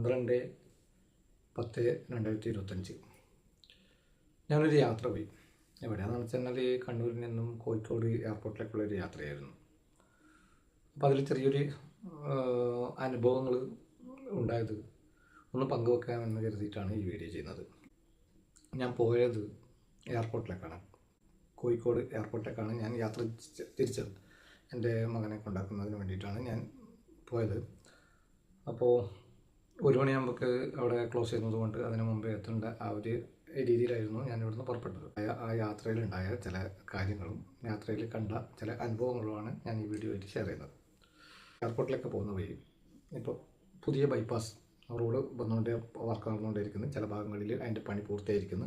പന്ത്രണ്ട് പത്ത് രണ്ടായിരത്തി ഇരുപത്തഞ്ച് ഞാനൊരു യാത്ര പോയി. എവിടെയാണെന്ന് വെച്ചാൽ കണ്ണൂരിൽ നിന്നും കോഴിക്കോട് എയർപോർട്ടിലേക്കുള്ള ഒരു യാത്രയായിരുന്നു. അപ്പോൾ അതിൽ ചെറിയൊരു അനുഭവങ്ങൾ ഉണ്ടായത് ഒന്ന് പങ്കുവെക്കാമെന്ന് കരുതിയിട്ടാണ് ഈ വീഡിയോ ചെയ്യുന്നത്. ഞാൻ പോയത് എയർപോർട്ടിലേക്കാണ്. കോഴിക്കോട് എയർപോർട്ടിലേക്കാണ് ഞാൻ യാത്ര തിരിച്ചത്. എന്റെ മകനെ കൊണ്ടാക്കുന്നതിന് വേണ്ടിയിട്ടാണ് ഞാൻ പോയത്. അപ്പോൾ ഒരു മണിയാകുമ്പോൾക്ക് അവിടെ ക്ലോസ് ചെയ്യുന്നത് കൊണ്ട് അതിന് മുമ്പ് എത്തേണ്ട ആ ഒരു രീതിയിലായിരുന്നു ഞാൻ ഇവിടുന്ന് പുറപ്പെട്ടത്. ആ- യാത്രയിലുണ്ടായ ചില കാര്യങ്ങളും യാത്രയിൽ കണ്ട ചില അനുഭവങ്ങളുമാണ് ഞാൻ ഈ വീഡിയോയിൽ ഷെയർ ചെയ്യുന്നത്. എയർപോർട്ടിലൊക്കെ പോകുന്ന വഴി ഇപ്പോൾ പുതിയ ബൈപ്പാസ് റോഡ് വന്നുകൊണ്ട് വർക്ക് നടന്നുകൊണ്ടിരിക്കുന്നു ചില ഭാഗങ്ങളിൽ അതിന്റെ പണി പൂർത്തിയായിരിക്കുന്നു.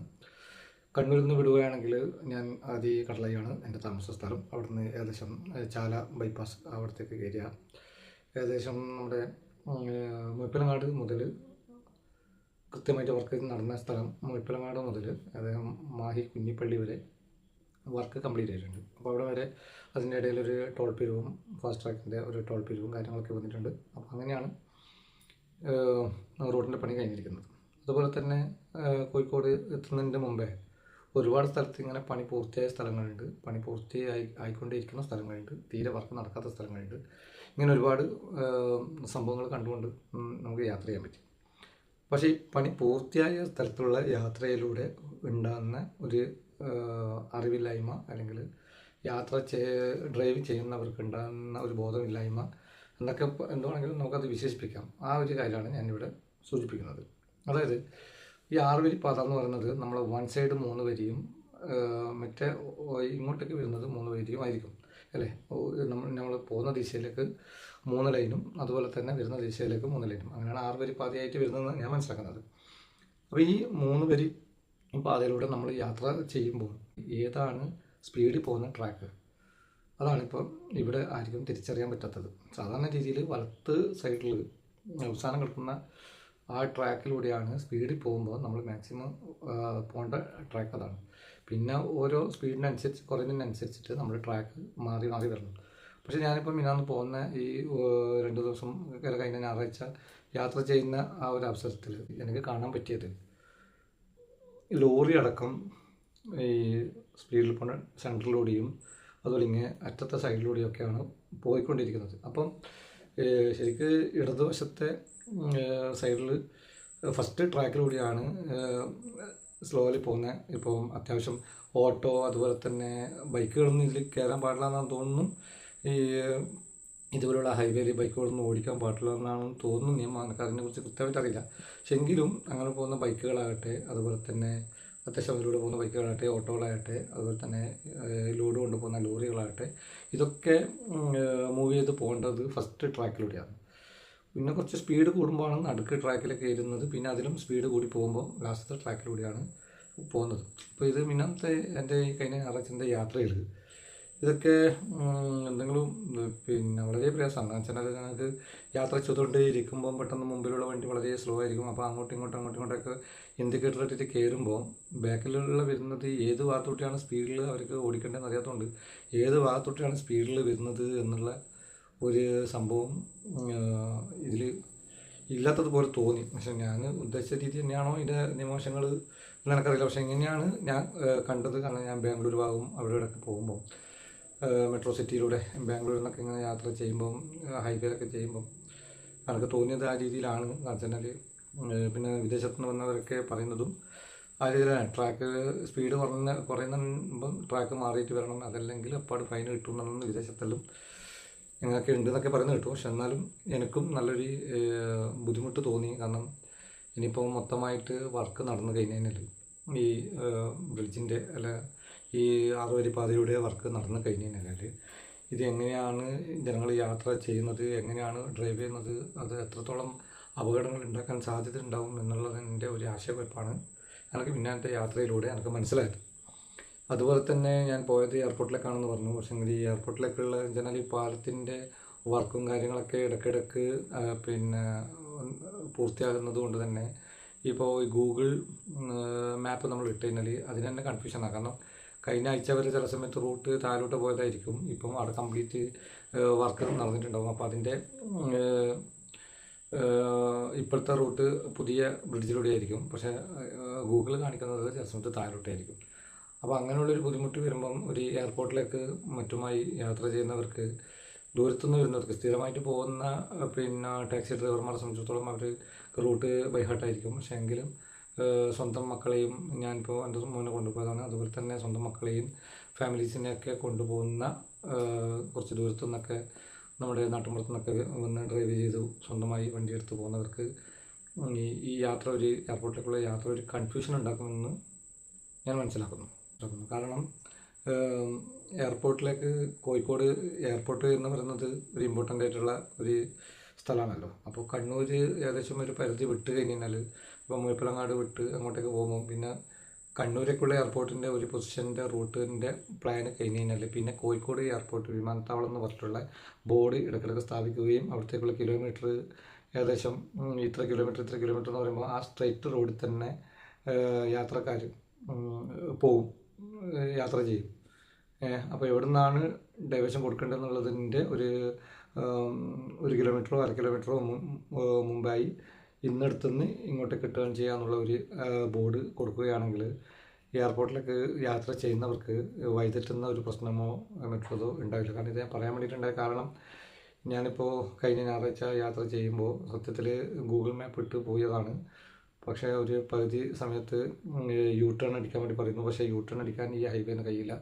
കണ്ണൂരിൽ നിന്ന് വിടുകയാണെങ്കിൽ ഞാൻ ആദ്യം കടലയാണ് എന്റെ താമസ സ്ഥലം. അവിടുന്ന് ഏകദേശം ചാല ബൈപ്പാസ് അവിടത്തേക്ക് കയറിയ ഏകദേശം നമ്മുടെ മുഴപ്പിലങ്ങാട് മുതൽ കൃത്യമായിട്ട് വർക്ക് നടന്ന സ്ഥലം മുഴപ്പിലങ്ങാട് മുതൽ അദ്ദേഹം മാഹി കുഞ്ഞിപ്പള്ളി വരെ വർക്ക് കംപ്ലീറ്റ് ആയിട്ടുണ്ട് അപ്പോൾ അവിടെ വരെ അതിന്റെ ഇടയിൽ ഒരു ടോൾ പിരിവും ഫാസ്റ്റ് ട്രാക്കിന്റെ ഒരു ടോൾ പിരിവും കാര്യങ്ങളൊക്കെ വന്നിട്ടുണ്ട്. അപ്പോൾ അങ്ങനെയാണ് റോഡിന്റെ പണി കഴിഞ്ഞിരിക്കുന്നത്. അതുപോലെ തന്നെ കോഴിക്കോട് എത്തുന്നതിന്റെ മുമ്പേ ഒരുപാട് സ്ഥലത്ത് ഇങ്ങനെ പണി പൂർത്തിയായ സ്ഥലങ്ങളുണ്ട്. പണി പൂർത്തിയായി ആയിക്കൊണ്ടേയിരിക്കുന്ന സ്ഥലങ്ങളുണ്ട്. തീരെ വർക്ക് നടക്കാത്ത സ്ഥലങ്ങളുണ്ട്. ഇങ്ങനെ ഒരുപാട് സംഭവങ്ങൾ കണ്ടുകൊണ്ട് നമുക്ക് യാത്ര ചെയ്യാൻ പറ്റും. പക്ഷേ ഈ പണി പൂർത്തിയായ സ്ഥലത്തുള്ള യാത്രയിലൂടെ ഉണ്ടാകുന്ന ഒരു അറിവില്ലായ്മ അല്ലെങ്കിൽ യാത്ര ഡ്രൈവ് ചെയ്യുന്നവർക്ക് ഉണ്ടാകുന്ന ഒരു ബോധമില്ലായ്മ എന്നൊക്കെ എന്തുവാണെങ്കിലും നമുക്കത് വിശേഷിപ്പിക്കാം. ആ ഒരു കാര്യമാണ് ഞാനിവിടെ സൂചിപ്പിക്കുന്നത്. അതായത് ഈ ആറുവരി പാത എന്ന് പറയുന്നത് നമ്മൾ വൺ സൈഡ് മൂന്ന് വരിയും മറ്റേ ഇങ്ങോട്ടേക്ക് വരുന്നത് മൂന്ന് വരിയും ആയിരിക്കും. അല്ലേ? നമ്മൾ നമ്മൾ പോകുന്ന ദിശയിലേക്ക് മൂന്ന് ലൈനും അതുപോലെ തന്നെ വരുന്ന ദിശയിലേക്ക് മൂന്ന് ലൈനും. അങ്ങനെയാണ് ആറ് വരി പാതയായിട്ട് വരുന്നതെന്ന് ഞാൻ മനസ്സിലാക്കുന്നത്. അപ്പോൾ ഈ മൂന്ന് വരി പാതയിലൂടെ നമ്മൾ യാത്ര ചെയ്യുമ്പോൾ ഏതാണ് സ്പീഡിൽ പോകുന്ന ട്രാക്ക് അതാണിപ്പോൾ ഇവിടെ ആർക്കും തിരിച്ചറിയാൻ പറ്റാത്തത്. സാധാരണ രീതിയിൽ വലത്ത് സൈഡിൽ അവസാനം കിടക്കുന്ന ആ ട്രാക്കിലൂടെയാണ് സ്പീഡിൽ പോകുമ്പോൾ നമ്മൾ മാക്സിമം പോകേണ്ട ട്രാക്ക് അതാണ്. പിന്നെ ഓരോ സ്പീഡിനനുസരിച്ച് കുറയുന്നതിനനുസരിച്ചിട്ട് നമ്മൾ ട്രാക്ക് മാറി മാറി വരണം. പക്ഷേ ഞാനിപ്പോൾ മിനാന്ന് പോകുന്ന ഈ രണ്ട് ദിവസം കഴിഞ്ഞ ഞായറാഴ്ച യാത്ര ചെയ്യുന്ന ആ ഒരു അവസരത്തിൽ എനിക്ക് കാണാൻ പറ്റിയത് ലോറി അടക്കം ഈ സ്പീഡിൽ പോകുന്ന സെൻട്രലിലൂടെയും അതുപോലെ ഇങ്ങനെ അറ്റത്തെ സൈഡിലൂടെയൊക്കെയാണ് പോയിക്കൊണ്ടിരിക്കുന്നത്. അപ്പം ശരിക്ക് ഇടതുവശത്തെ സൈഡിൽ ഫസ്റ്റ് ട്രാക്കിലൂടെയാണ് സ്ലോലി പോകുന്നത് ഇപ്പോൾ അത്യാവശ്യം ഓട്ടോ അതുപോലെ തന്നെ ബൈക്കുകളൊന്നും ഇതിൽ കയറാൻ പാടില്ല എന്നാണ് തോന്നുന്നു. ഈ ഇതുപോലുള്ള ഹൈവേയിൽ ബൈക്കുകളൊന്നും ഓടിക്കാൻ പാടില്ല എന്നാണ് തോന്നുന്നു. നിയമം എനിക്ക് അതിനെക്കുറിച്ച് കൃത്യമായിട്ട് അറിയില്ല. പക്ഷെ എങ്കിലും അങ്ങനെ പോകുന്ന ബൈക്കുകളാകട്ടെ അതുപോലെ തന്നെ അത്യാവശ്യം അതിലൂടെ പോകുന്ന ബൈക്കുകളാകട്ടെ ഓട്ടോകളാകട്ടെ അതുപോലെ തന്നെ ലോഡ് കൊണ്ടുപോകുന്ന ലോറികളാകട്ടെ ഇതൊക്കെ മൂവ് ചെയ്ത് പോകേണ്ടത് ഫസ്റ്റ് ട്രാക്കിലൂടെയാണ് പിന്നെ കുറച്ച് സ്പീഡ് കൂടുമ്പോഴാണ് നടുക്ക് ട്രാക്കിലേക്ക് കയറുന്നത് പിന്നെ അതിലും സ്പീഡ് കൂടി പോകുമ്പോൾ ലാസ്റ്റത്തെ ട്രാക്കിലൂടെയാണ് പോകുന്നത്. അപ്പോൾ ഇത് മിന്നത്തെ എന്റെ കഴിഞ്ഞ ഞായറാഴ്ചന്റെ യാത്രയിൽ ഇതൊക്കെ എന്തെങ്കിലും പിന്നെ വളരെ പ്രയാസമാണ്. വെച്ചാൽ ഞങ്ങൾക്ക് യാത്ര ചെയ്തുകൊണ്ട് ഇരിക്കുമ്പോൾ പെട്ടെന്ന് മുമ്പിലുള്ള വണ്ടി വളരെ സ്ലോ ആയിരിക്കും. അപ്പോൾ അങ്ങോട്ടും ഇങ്ങോട്ടും അങ്ങോട്ടും ഇങ്ങോട്ടൊക്കെ ഇൻഡിക്കേറ്റർ ഇട്ടിട്ട് കയറുമ്പോൾ ബാക്കിലുള്ള വരുന്നത് ഏത് ഭാഗത്തോട്ടിയാണ് സ്പീഡിൽ അവർക്ക് ഓടിക്കേണ്ടതെന്ന് അറിയാത്തതുകൊണ്ട് ഏത് ഭാഗത്തോട്ടിയാണ് സ്പീഡിൽ വരുന്നത് എന്നുള്ള ഒരു സംഭവം ഇതിൽ ഇല്ലാത്തതുപോലെ തോന്നി. പക്ഷെ ഞാൻ ഉദ്ദേശിച്ച രീതി തന്നെയാണോ ഇതിന്റെ നിമോഷങ്ങൾ എന്ന് എനിക്കറിയില്ല പക്ഷെ ഇങ്ങനെയാണ് ഞാൻ കണ്ടത്? കാരണം ഞാൻ ബാംഗ്ലൂർ ഭാഗം അവിടെ ഇവിടെയൊക്കെ പോകുമ്പോൾ മെട്രോ സിറ്റിയിലൂടെ ബാംഗ്ലൂരിൽ നിന്നൊക്കെ ഇങ്ങനെ യാത്ര ചെയ്യുമ്പം ഹൈവേയിലൊക്കെ ചെയ്യുമ്പം എനിക്ക് തോന്നിയത് ആ രീതിയിലാണ് വെച്ചാൽ പിന്നെ വിദേശത്ത് നിന്ന് വന്നവരൊക്കെ പറയുന്നതും ആ രീതിയിലാണ്. ട്രാക്ക് സ്പീഡ് കുറഞ്ഞ കുറയുമ്പം ട്രാക്ക് മാറിയിട്ട് വരണം. അതല്ലെങ്കിൽ അപ്പാട് ഫൈൻ കിട്ടും എന്നുള്ളത് വിദേശത്തെല്ലാം ഇങ്ങനെയൊക്കെ ഉണ്ട് എന്നൊക്കെ പറയുന്നത് കേട്ടു. പക്ഷെ എന്നാലും എനിക്കും നല്ലൊരു ബുദ്ധിമുട്ട് തോന്നി. കാരണം ഇനിയിപ്പോൾ മൊത്തമായിട്ട് വർക്ക് നടന്നു കഴിഞ്ഞാൽ ഈ ബ്രിഡ്ജിന്റെ അല്ല ഈ ആറുവരി പാതയുടെ വർക്ക് നടന്നു കഴിഞ്ഞു കഴിഞ്ഞാൽ ഇത് എങ്ങനെയാണ് ജനങ്ങൾ യാത്ര ചെയ്യുന്നത് എങ്ങനെയാണ് ഡ്രൈവ് ചെയ്യുന്നത് അത് എത്രത്തോളം അപകടങ്ങൾ ഉണ്ടാക്കാൻ സാധ്യത ഉണ്ടാവും എന്നുള്ളതിന്റെ ഒരു ആശയക്കുഴപ്പാണ് എനിക്ക് പിന്നാലത്തെ യാത്രയിലൂടെ എനിക്ക് മനസ്സിലായത്. അതുപോലെ തന്നെ ഞാൻ പോയത് എയർപോർട്ടിലേക്കാണെന്ന് പറഞ്ഞു. പക്ഷേ ഈ എയർപോർട്ടിലേക്കുള്ള ജനൽ ഈ പാലത്തിന്റെ വർക്കും കാര്യങ്ങളൊക്കെ ഇടയ്ക്കിടയ്ക്ക് പിന്നെ പൂർത്തിയാകുന്നത് കൊണ്ട് തന്നെ ഇപ്പോൾ ഈ ഗൂഗിൾ മാപ്പ് നമ്മൾ ഇട്ട് കഴിഞ്ഞാൽ അതിന് തന്നെ കൺഫ്യൂഷനാണ് കാരണം കഴിഞ്ഞ ആഴ്ച വരെ ചില സമയത്ത് റൂട്ട് താഴോട്ട് പോയതായിരിക്കും. ഇപ്പം അവിടെ കംപ്ലീറ്റ് വർക്ക് നടന്നിട്ടുണ്ടാകും അപ്പോൾ അതിന്റെ ഇപ്പോഴത്തെ റൂട്ട് പുതിയ ബ്രിഡ്ജിലൂടെ ആയിരിക്കും. പക്ഷേ ഗൂഗിൾ കാണിക്കുന്നത് ചില സമയത്ത് താഴോട്ടായിരിക്കും. അപ്പോൾ അങ്ങനെയുള്ളൊരു ബുദ്ധിമുട്ട് വരുമ്പം ഒരു എയർപോർട്ടിലേക്ക് മറ്റുമായി യാത്ര ചെയ്യുന്നവർക്ക് ദൂരത്തുനിന്ന് വരുന്നവർക്ക് സ്ഥിരമായിട്ട് പോകുന്ന പിന്നെ ടാക്സി ഡ്രൈവർമാരെ സംബന്ധിച്ചിടത്തോളം അവർ റൂട്ട് ബൈഹാർട്ടായിരിക്കും പക്ഷേ എങ്കിലും സ്വന്തം മക്കളെയും ഞാനിപ്പോൾ എന്റെ മോനെ കൊണ്ടുപോയതാണ്. അതുപോലെ തന്നെ സ്വന്തം മക്കളെയും ഫാമിലീസിനെയൊക്കെ കൊണ്ടുപോകുന്ന കുറച്ച് ദൂരത്തു നിന്നൊക്കെ നമ്മുടെ നാട്ടുമ്പുറത്തു നിന്നൊക്കെ വന്ന് ഡ്രൈവ് ചെയ്ത് സ്വന്തമായി വണ്ടി എടുത്ത് പോകുന്നവർക്ക് ഈ യാത്ര ഒരു എയർപോർട്ടിലേക്കുള്ള യാത്ര ഒരു കൺഫ്യൂഷൻ ഉണ്ടാക്കുമെന്ന് ഞാൻ മനസ്സിലാക്കുന്നു. മനസ്സിലാക്കുന്നു. കാരണം എയർപോർട്ടിലേക്ക് കോഴിക്കോട് എയർപോർട്ട് എന്ന് പറയുന്നത് ഒരു ഇമ്പോർട്ടന്റ് ആയിട്ടുള്ള ഒരു സ്ഥലമാണല്ലോ അപ്പോൾ കണ്ണൂർ ഏകദേശം ഒരു പരിധി വിട്ട് കഴിഞ്ഞാൽ ഇപ്പോൾ മുഴപ്പിലങ്ങാട് വിട്ട് അങ്ങോട്ടേക്ക് പോകുമ്പോൾ പിന്നെ കണ്ണൂരേക്കുള്ള എയർപോർട്ടിന്റെ ഒരു പൊസിഷന്റെ റൂട്ടിന്റെ പ്ലാൻ കഴിഞ്ഞ് കഴിഞ്ഞാൽ പിന്നെ കോഴിക്കോട് എയർപോർട്ട് വിമാനത്താവളം എന്ന് പറഞ്ഞിട്ടുള്ള ബോർഡ് ഇടയ്ക്കിടയ്ക്ക് സ്ഥാപിക്കുകയും അവിടത്തേക്കുള്ള കിലോമീറ്റർ ഏകദേശം ഇത്ര കിലോമീറ്റർ ഇത്ര കിലോമീറ്റർ എന്ന് പറയുമ്പോൾ ആ സ്ട്രെയിറ്റ് റോഡിൽ തന്നെ യാത്രക്കാർ പോവും യാത്ര ചെയ്യും. അപ്പോൾ എവിടെ നിന്നാണ് ഡൈവേഷൻ കൊടുക്കേണ്ടതെന്നുള്ളതിന്റെ ഒരു ഒരു കിലോമീറ്ററോ അര കിലോമീറ്ററോ മുമ്പായി ഇന്നടുത്തു മുമ്പായി ഇന്നടുത്തുനിന്ന് ഇങ്ങോട്ടേക്ക് ടേൺ ചെയ്യാന്നുള്ള ഒരു ബോർഡ് കൊടുക്കുകയാണെങ്കിൽ എയർപോർട്ടിലേക്ക് യാത്ര ചെയ്യുന്നവർക്ക് വഴിതെറ്റുന്ന ഒരു പ്രശ്നമോ മറ്റുള്ളതോ ഉണ്ടാവില്ല. കാരണം ഇത് ഞാൻ പറയാൻ വേണ്ടിയിട്ടുണ്ടായ കാരണം ഞാനിപ്പോൾ കഴിഞ്ഞ ഞായറാഴ്ച യാത്ര ചെയ്യുമ്പോൾ സത്യത്തിൽ ഗൂഗിൾ മാപ്പ് ഇട്ട് പോയതാണ്. പക്ഷേ ഒരു പകുതി സമയത്ത് യു ടേൺ അടിക്കാൻ വേണ്ടി പറയുന്നു. പക്ഷേ യു ടേൺ അടിക്കാൻ ഈ ഹൈവേന്ന് കഴിയില്ല.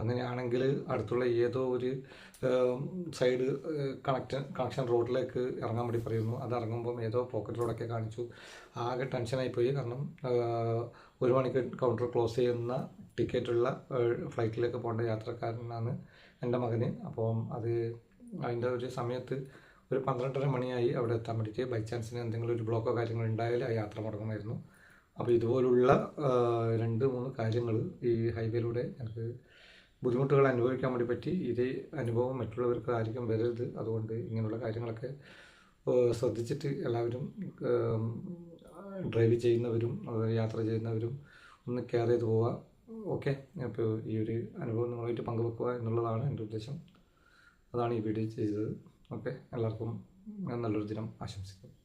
അങ്ങനെയാണെങ്കിൽ അടുത്തുള്ള ഏതോ ഒരു സൈഡ് കണക്ട് കണക്ഷൻ റോഡിലേക്ക് ഇറങ്ങാൻ വേണ്ടി പറയുന്നു. അത് ഇറങ്ങുമ്പം ഏതോ പോക്കറ്റ് റോഡൊക്കെ കാണിച്ചു. ആകെ ടെൻഷനായി പോയി കാരണം ഒരു മണിക്ക് കൗണ്ടർ ക്ലോസ് ചെയ്യുന്ന ടിക്കറ്റുള്ള ഫ്ലൈറ്റിലേക്ക് പോകേണ്ട യാത്രക്കാരനാണ് എന്റെ മകന്. അപ്പം അത് അതിന്റെ ഒരു സമയത്ത് ഒരു പന്ത്രണ്ടര മണിയായി അവിടെ എത്താൻ വേണ്ടിയിട്ട് ബൈ ചാൻസിന് എന്തെങ്കിലും ഒരു ബ്ലോക്കോ കാര്യങ്ങളോ ഉണ്ടായാൽ ആ യാത്ര മുടങ്ങുമായിരുന്നു. അപ്പോൾ ഇതുപോലുള്ള രണ്ട് മൂന്ന് കാര്യങ്ങൾ ഈ ഹൈവേയിലൂടെ എനിക്ക് ബുദ്ധിമുട്ടുകൾ അനുഭവിക്കാൻ വേണ്ടി പറ്റി. ഇതേ അനുഭവം മറ്റുള്ളവർക്ക് ആയിരിക്കും വരരുത്. അതുകൊണ്ട് ഇങ്ങനെയുള്ള കാര്യങ്ങളൊക്കെ ശ്രദ്ധിച്ചിട്ട് എല്ലാവരും ഡ്രൈവ് ചെയ്യുന്നവരും യാത്ര ചെയ്യുന്നവരും ഒന്ന് കെയർ ചെയ്ത് പോവുക. ഓക്കെ അപ്പോൾ ഈ ഒരു അനുഭവം നിങ്ങളുമായിട്ട് പങ്കുവെക്കുക എന്നുള്ളതാണ് എന്റെ ഉദ്ദേശം. അതാണ് ഈ വീഡിയോ ചെയ്തത്. ഓക്കെ. എല്ലാവർക്കും നല്ലൊരു ദിനം ആശംസിക്കുന്നു.